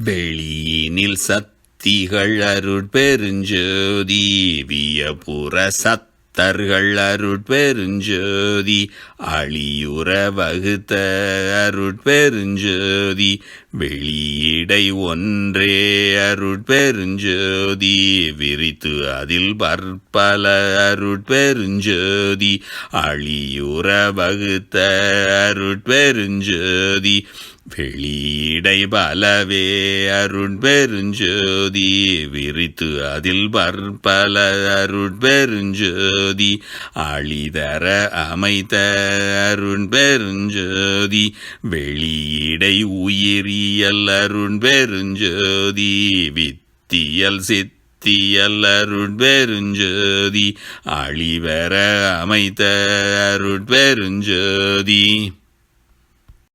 வெளியினில் சத்திகள் அருட்பெருஞ்சோதி வியபுற சத்தர்கள் அருட்பெருஞ்சோதி அழியுற வகுத்த அருட்பெருஞ்சோதி வெளியிடை ஒன்றே அருட்பெருஞ்சோதி விரித்து அதில் பற்பல அருட்பெருஞ்சோதி அழியுற வகுத்த அருட்பெருஞ்சோதி வெளியிடை பலவே அருட்பெருஞ்சோதி விரித்து அதில் பற்பல அருட்பெருஞ்சோதி அழிதர அமைத்த அருட்பெருஞ்சோதி வெளியிடை உயிரியல் அருட்பெருஞ்சோதி வித்தியல் சித் தியல் அருட்பெருஞ்சோதி அழிவர அமைத்த அருட்பெருஞ்சோதி